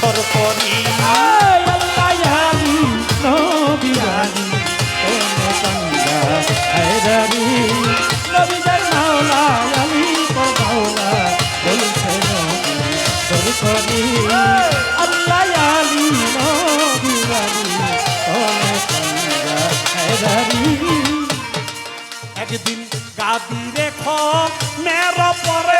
সরপরি একদিন গাদি রেখ মের পরে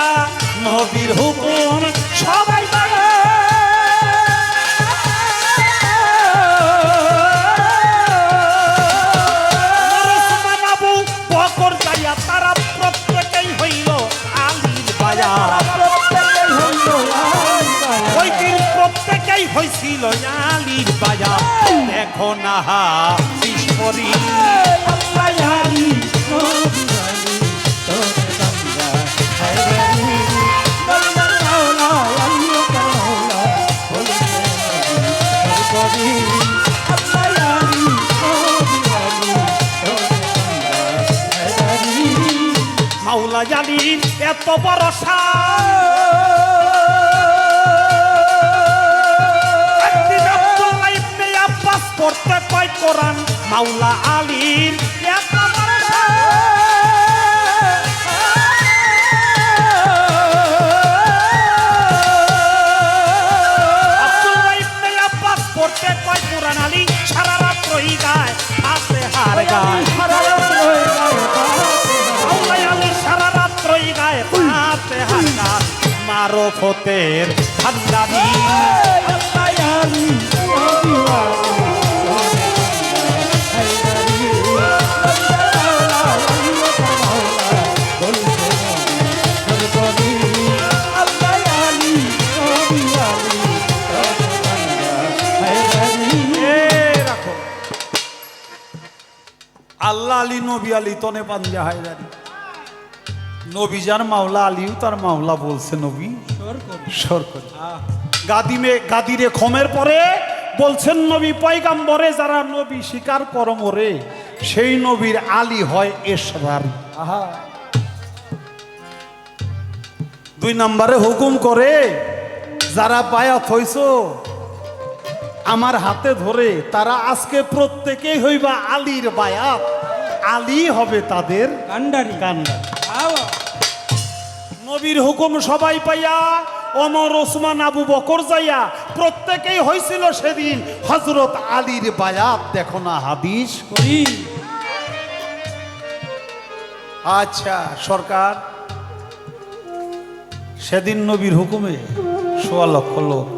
যাইয়া নবীর হুকুম সবাই যাইয়া তারা প্রত্যেকেই ওই দিন প্রত্যেকেই হয়েছিল আলীর বাজা দেখো না হা বিস্মরি মাওলা এত আব্বাস পড়তে কয় কোরআন, মাওলা আলীর। এত আব্বাস পড়তে কয় কোরআন আলী, সারা রাত গায়, হাতে হার গায়। মারো ফতের ভান্ডারি আল্লাহ আলী নবী আলী তনে পাঞ্জা হায়দারি। নবী যার মাওলা আলিও তার মাওলা বলছে নবী। সর করে। গাদিমে গাদিরে খমের পরে বলছেন নবী পয়গাম্বরে যারা নবী স্বীকার করমরে সেই নবীর আলী হয় এসরারি দুই নম্বরে হুকুম করে যারা বায়াত হইছ আমার হাতে ধরে তারা আজকে প্রত্যেকেই হইবা আলীর বায়াত। আলী হবে তাদের কান্ডারি কান্ডা নবীর হুকুম সবাই পাইয়া অমর ওসমান, আবু বকর যাইয়া প্রত্যেকেই হয়েছিল সেদিন হজরত আলীর বায়াত। দেখো না হাদিস করি। আচ্ছা সরকার, সেদিন নবীর হুকুমে সোয়া লক্ষ লোক,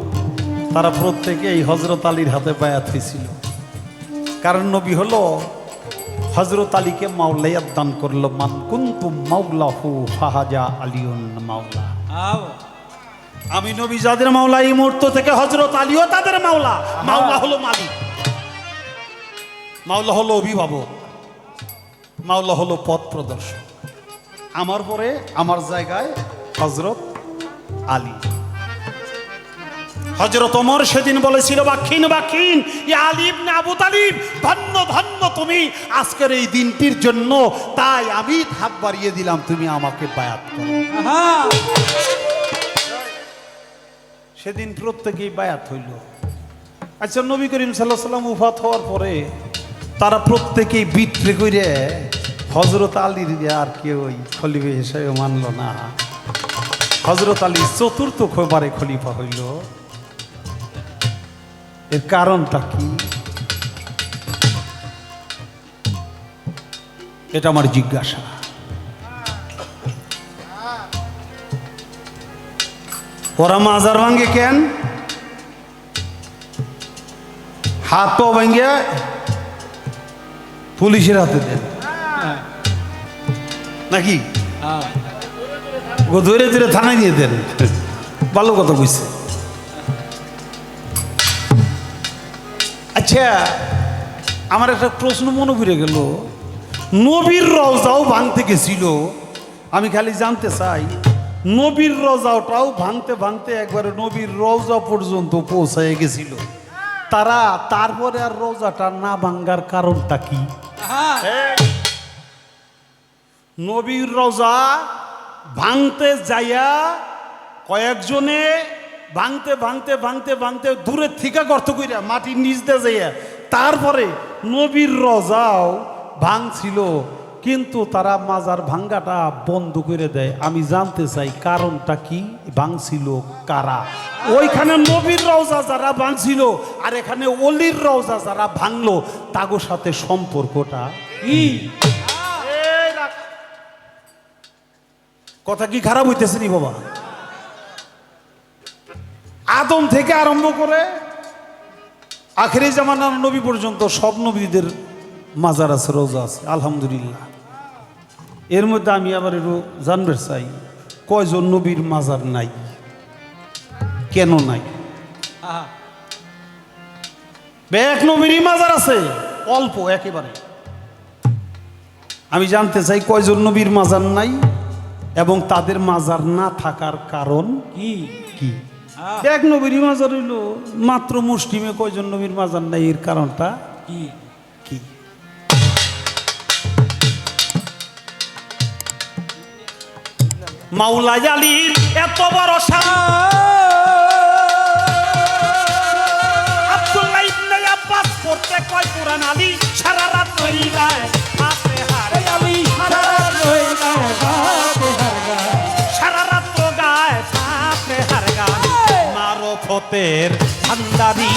তারা প্রত্যেকে এই হজরত আলীর হাতে বায়াত হয়েছিল কারণ নবী হলো হজরত আলীকে মাওলাইয়াত দান করল মান কুন্তু মাওলাহু ফাহাজা আলিউন মাওলা। আমি নবী যাদের মাওলা এই মুহূর্ত থেকে হজরত আলীও তাদের মাওলা। মাওলা হলো মালিক। মাওলা হলো অভিভাবক। মাওলা হলো পথ প্রদর্শক। আমার পরে আমার জায়গায় হজরত আলী। হজরত ওমর সেদিন বলেছিল বাক্ষিন বাক্ষিন ইয়া আলী ইবনে আবু তালিব ধন্য ধন্য তুমি। আজকের এই দিনটির জন্য তাই আমি হাত বাড়িয়ে দিলাম তুমি আমাকে বায়াত করো। সেদিন প্রত্যেকেই বায়াত হইল। আচ্ছা নবী করিম সাল্লাহ সাল্লাম উফাত হওয়ার পরে তারা প্রত্যেকেই বিট্রে করে হজরত আলীর আর কেউ ওই খলিফে হিসেবে মানল না। হজরত আলী চতুর্থ বারে খলিফা হইল। এর কারণটা কি? এটা আমার জিজ্ঞাসা। ওরা মাজার ভাঙ্গে কেন? হাত পা ভাঙ্গে পুলিশের হাতে দেন। নাকি? ও ধরে ধরে থানায় দিয়ে দেন। ভালো কথা বুঝছে আচ্ছা আমার একটা প্রশ্ন মনে পড়ে গেল। নবীর রওজাও ভাঙতে গেছিল। আমি খালি জানতে চাই, নবীর রওজাটাও ভাঙতে ভাঙতে একবারে নবীর রওজা পর্যন্ত পৌঁছায় গেছিল। তারা তারপরে আর রওজাটা না ভাঙ্গার কারণটা কি? নবীর রওজা ভাঙতে যাইয়া কয়েকজনে ভাঙতে ভাঙতে ভাঙতে ভাঙতে দূরে থেকে গর্ত কইরা মাটির নিচ দিয়ে যাইয়া তারপরে নবীর রজাও ভাঙছিল। কিন্তু তারা মাজার ভাঙ্গাটা বন্ধ করে দেয়। আমি জানতে চাই কারণটা কি? ভাঙছিল কারা? ওইখানে নবীর রওজা যারা ভাঙছিল আর এখানে অলির রওজা যারা ভাঙলো তাগোর সাথে সম্পর্কটা রাখ। কথা কি খারাপ হইতেছে নি বাবা? আদম থেকে আরম্ভ করে আখেরি জামানার নবী পর্যন্ত সব নবীদের মাজার আছে, রোজা আছে, আলহামদুলিল্লাহ। এর মধ্যে আমি আবার একটু জানবে চাই, কয়জন নবীর মাজার নাই? কেন নাই? এক নবীরই মাজার আছে, অল্প একেবারে। আমি জানতে চাই, কয়জন নবীর মাজার নাই এবং তাদের মাজার না থাকার কারণ কি? কি? এক নবীর মাজার হইল মাত্র মুসলিমে কয়জন নবীর মাজার নাই এর কারণটা? কি? কি? মাওলা আলীর এত বড় শান আব্দুল্লাহ ইবনে আব্বাস পড়তে কয় কোরআন আলী? সারা রাত গায় হাতে হারে আলী সারা রয়ে গায় মারো ফতের ভান্ডারি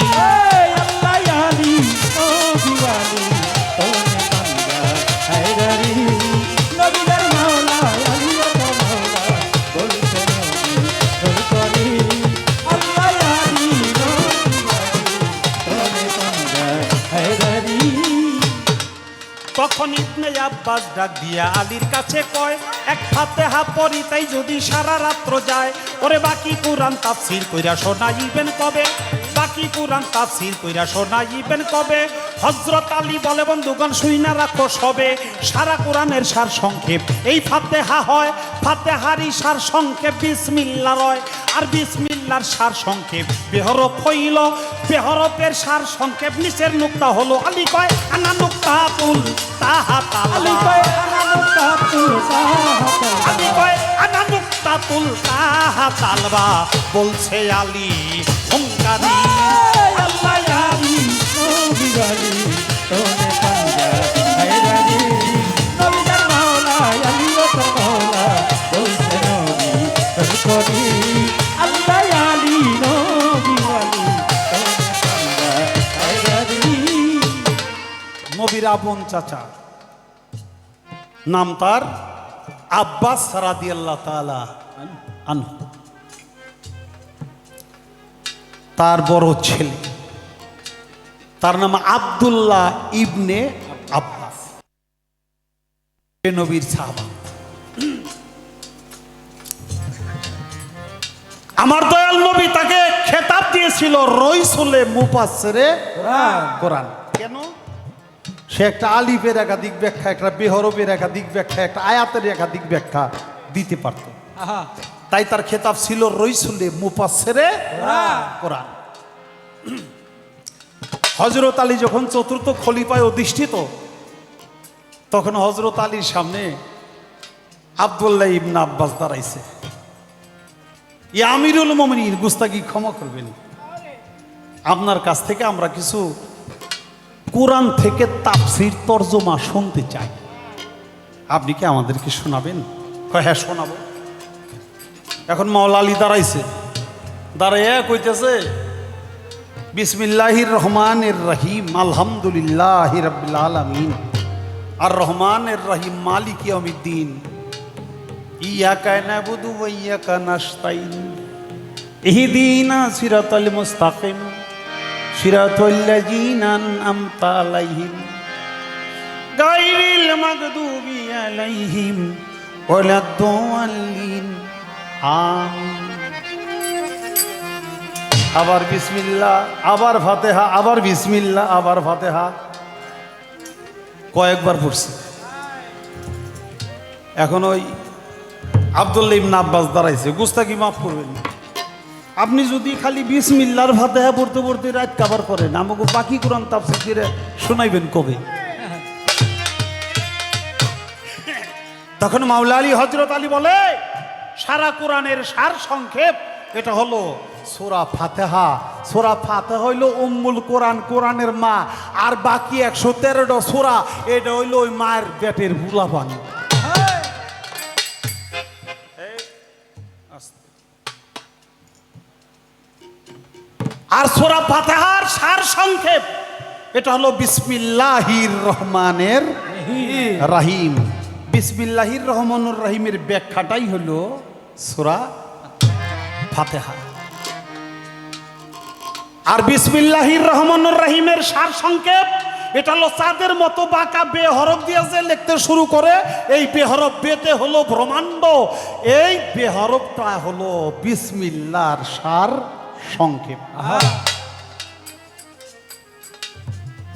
আব্বাস ডাক দিয়া আলীর কাছে কয়, এক হাতে হাত পরি তাই যদি সারা রাত্র যায়। ওরে বাকি কোরআন তাফসির কইরা শোনাইবেন কবে? বাকি কোরআন তাফসির কইরা শোনাইবেন কবে? হজরত আলী বলে, বন্ধুগণ, শুই না রাখো সবে। সারা কোরআনের সার সংক্ষেপ। এই ফাতেহা হয় ফাতেহারি সার সংক্ষেপ। বিসমিল্লা রয়। আর বিসমিল্লার সার সংক্ষেপ। বেহরফ হইল বেহরফের সার সংক্ষেপ। নিচের নুক্তা হলো আলী কয়, আনা নুক্তা তালবা বলছে আলী হুঙ্কারি। আল্লাহ আলী নবীর আপন চাচা। নাম তার আব্বাস রাদি আল্লাহ আনহু। তার বড় ছেলে। তার নাম আব্দুল্লাহ ইবনে আব্বাস। নবীর সাহাবা। আমার দয়াল নবী তাকে খেতাব দিয়েছিল রইসুলে মুপাসরে কোরআন। কেন? সে একটা আলিফের একাধিক ব্যাখ্যা একটা বেহরবের একাধিক ব্যাখ্যা একটা আয়াতের একাধিক ব্যাখ্যা দিতে পারত। তাই তার খেতাব ছিল রইসুলে মুপাসরে কোরআন। হজরত আলী যখন চতুর্থ খলিফায় অধিষ্ঠিত তখন হজরত আলীর সামনে আবদুল্লাহ ইবনা আব্বাস দাঁড়াইছে। ই আমিরুল মমিন গুস্তাকি ক্ষমা করবেন। আপনার কাছ থেকে আমরা কিছু কোরআন থেকে তাফসির তর্জমা শুনতে চাই। আপনি কি আমাদেরকে শোনাবেন? হ্যাঁ শোনাবো। এখন মাওলা আলী দাঁড়াইছে। দাঁড়াইয়া কইতেছে, বিসমিল্লাহির রহমান এর রহিম, আলহামদুলিল্লাহ আলমিন। আর রহমান এর রহিম মালিক ইয়াউমিদ্দিন। ইয়াকা নাবুদু ওয়া ইয়াকা নাস্তাইন ইহদিনা সিরাতাল মুস্তাকিম। আবার বিসমিল্লাহ, আবার ফাতেহা, আবার বিসমিল্লাহ, আবার ফাতেহা। কয়েকবার পড়ছে। এখন ওই আবদুল্লা ইবনা আব্বাস দাঁড়াইছে। গুস্তাকি মাফ করবেন। আপনি যদি খালি বিশ বিসমিল্লার ফাতেহা পড়তে পড়তে রাত কাবার করেন, আমাকে বাকি কোরআন তাফসির শোনাইবেন কবে? তখন মাওলা আলী হজরত আলী বলে, সারা কোরআনের সার সংক্ষেপ, এটা হলো সোরা ফাতেহা। সোরা ফাতেহা হইল উম্মুল কোরআন, কোরআনের মা। আর বাকি একশো তেরোটা সোরা, এটা হইল ওই মায়ের পেটের বুলা পানি। আর সোরা ফাতেহার সার সংক্ষেপ। এটা হলো বিসমিল্লাহির রহমানের রাহিম। বিসমিল্লাহির রহমানুর রাহিমের ব্যাখ্যাটাই হলো সোরা ফাতেহা। আর বিসমিল্লাহির রহমানুর রাহিমের সার সংক্ষেপ, এটা হলো চাঁদের মতো বাঁকা বেহরফ দিয়ে যে লিখতে শুরু করে, এই বেহরফ বেতে হলো ব্রহ্মাণ্ড। এই বেহরফটা হলো বিসমিল্লার সার সংক্ষেপ।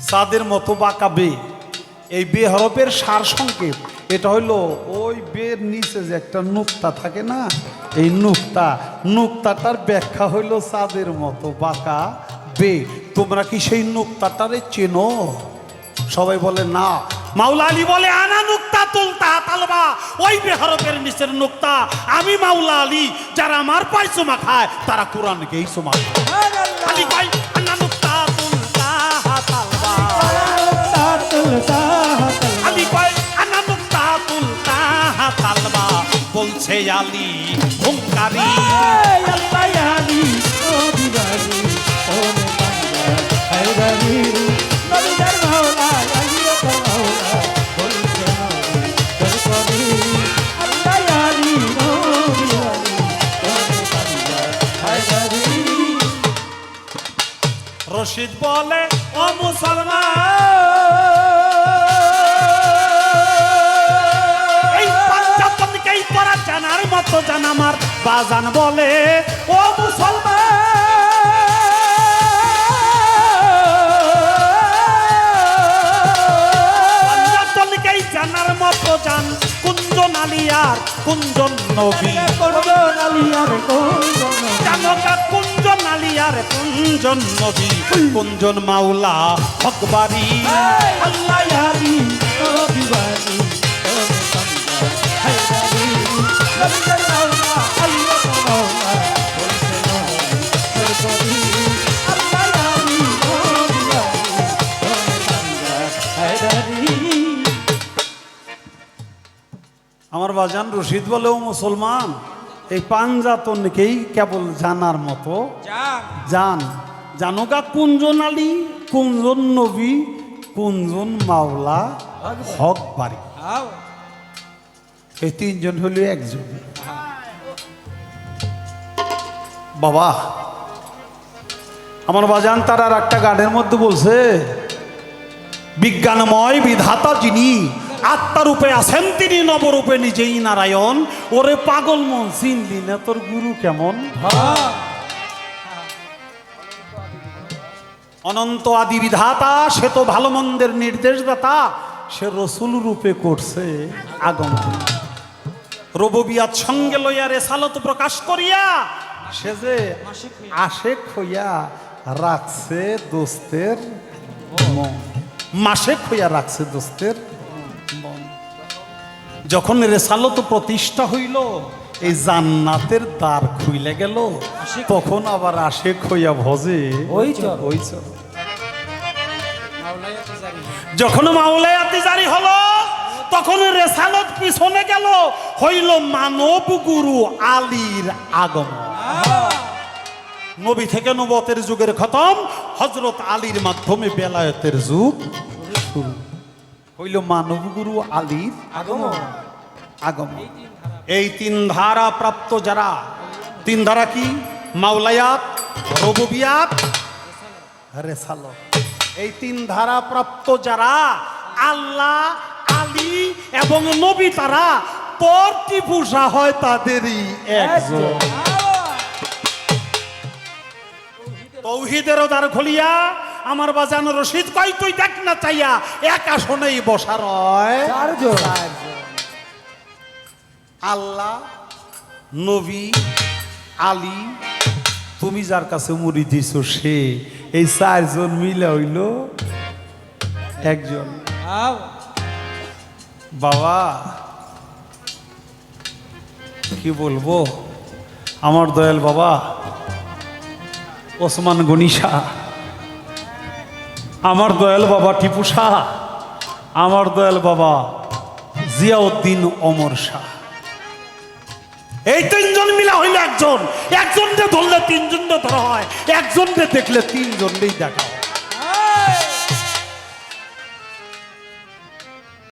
চাঁদের মতো বাঁকা বে। এই বে হরফের সার সংকেত এটা হইল ওই বের নিচে যে একটা নুক্তা থাকে না, এই নুক্তা। নুক্তাটার ব্যাখ্যা হইল চাঁদের মতো বাঁকা বে। তোমরা কি সেই নুক্তাটারে চেনো? সবাই বলে না। মাওলা আলী বলে, আনা নুক্তা তুলতা তালবা ওই বেহরফের নিচের নুক্তা। আমি মাওলা আলী যারা আমার চুমা খায় তারা কোরআনকেই চুমা খায়। আলী ভাই আনা নুক্তা তুলতা তালবা। আলী কয় আনা নুক্তা তুলতা তালবা। বলছে আলী হুঙ্কারি। রশিদ বলে ও মুসলমান! এই পাঞ্জাবকেই তোরা জানার মতো জান আমার বাজান বলে, ও মুসলমান! জানার মতো জান কুঞ্জন আলিয়ার কুঞ্জন নবী। কুঞ্জন? আলিয়ার কুঞ্জন নবী কুঞ্জন মাওলা হকবারি আল্লাহ আমার বাজান রশিদ বলেও মুসলমান। এই পাঞ্জাতনকেই কেবল জানার মতো। জান জানোগা কুঞ্জন আলী কুঞ্জন নবী কুঞ্জন মাওলা হক বাড়ি। এই তিনজন হলো একজন। বাবা আমার বাজান তার আর একটা গানের মধ্যে বলছে বিজ্ঞানময় বিধাতা যিনি আত্মারূপে আছেন তিনি, নবরূপে নিজেই নারায়ণ। ওরে পাগল মন চিনলি না, তোর গুরু কেমন? অনন্ত আদি বিধাতা সে তো ভালো মন্দের নির্দেশদাতা, সে রসুল রূপে করছে আগমন। রববিয়াত সঙ্গে লইয়া রেসালত প্রকাশ করিয়া, সে যে আশেক হইয়া রাখছে দোস্তের মাসেক হইয়া রাখছে দোস্তের যখন রেসালত প্রতিষ্ঠা হইল এই জান্নাতের দ্বার খুইলে গেল। তখন আবার আশেক হইয়া ভজে। ওই যখন মাওলায়াতি জারি হলো তখন রেসালত পিছনে গেল। হইল মানব গুরু আলীর আগমন। নবী থেকে নবতের যুগের খতম হজরত আলীর মাধ্যমে বেলায়তের যুগ। হইল মানব গুরু আলীর আগমন। আগমন। এই তিন ধারা প্রাপ্ত। যারা? তিন ধারা কি? মাওলায়াত রববিয়াত রেসালত। এই তিন ধারা প্রাপ্ত যারা? আল্লাহ আলী এবং নবী তারা পর টিপুষা হয় তাদেরই একজন। তৌহিদেরও দ্বার খুলিয়া আমার বাজান রশিদ কই তুই দেখ না চাইয়া এক আসনেই বসা রয়। আল্লাহ নবী আলী তুমি যার কাছে মুড়ি দিছ সে এই চারজন মিলে হইল একজন। বাবা কি বলব? আমার দয়াল বাবা ওসমান গনি শাহ আমার দয়াল বাবা টিপু শাহ, আমার দয়াল বাবা জিয়াউদ্দিন অমর শাহ। এই তিনজন মিলা হইল একজন। একজনকে ধরলে তিনজনকে ধরা হয়, একজনকে দেখলে তিনজনকেই দেখা